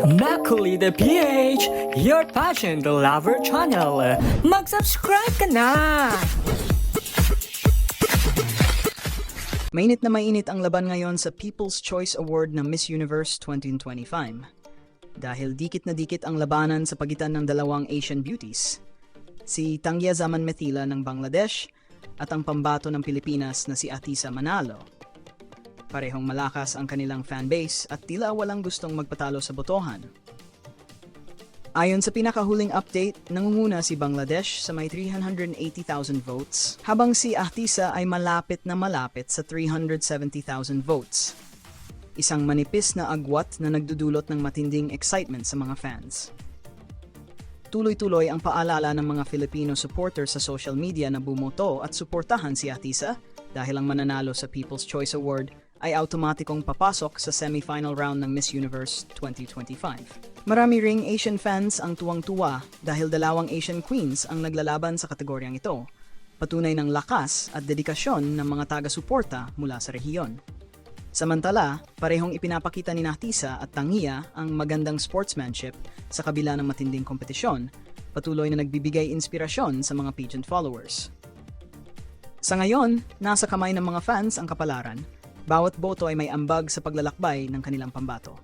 Makuli the PH, your passion the lover channel. Mag-subscribe ka na! Mainit na mainit ang laban ngayon sa People's Choice Award ng Miss Universe 2025. Dahil dikit na dikit ang labanan sa pagitan ng dalawang Asian beauties. Si Tangya Zaman Methila ng Bangladesh at ang pambato ng Pilipinas na si Atisa Manalo. Parehong malakas ang kanilang fanbase at tila walang gustong magpatalo sa botohan. Ayon sa pinakahuling update, nangunguna si Bangladesh sa may 380,000 votes, habang si Ahtisa ay malapit na malapit sa 370,000 votes. Isang manipis na agwat na nagdudulot ng matinding excitement sa mga fans. Tuloy-tuloy ang paalala ng mga Filipino supporters sa social media na bumoto at suportahan si Ahtisa dahil ang mananalo sa People's Choice Award ay automatikong papasok sa semifinal round ng Miss Universe 2025. Marami ring Asian fans ang tuwang-tuwa dahil dalawang Asian queens ang naglalaban sa kategoryang ito. Patunay ng lakas at dedikasyon ng mga taga-suporta mula sa rehiyon. Samantala, parehong ipinapakita ni Nahtisa at Tangiya ang magandang sportsmanship sa kabila ng matinding kompetisyon, patuloy na nagbibigay inspirasyon sa mga pageant followers. Sa ngayon, nasa kamay ng mga fans ang kapalaran. Bawat boto ay may ambag sa paglalakbay ng kanilang pambato.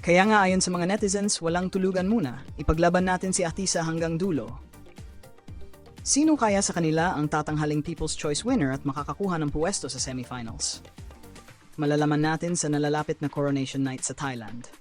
Kaya nga ayon sa mga netizens, walang tulugan muna. Ipaglaban natin si Atisa hanggang dulo. Sino kaya sa kanila ang tatanghaling People's Choice winner at makakakuha ng puwesto sa semifinals? Malalaman natin sa nalalapit na coronation night sa Thailand.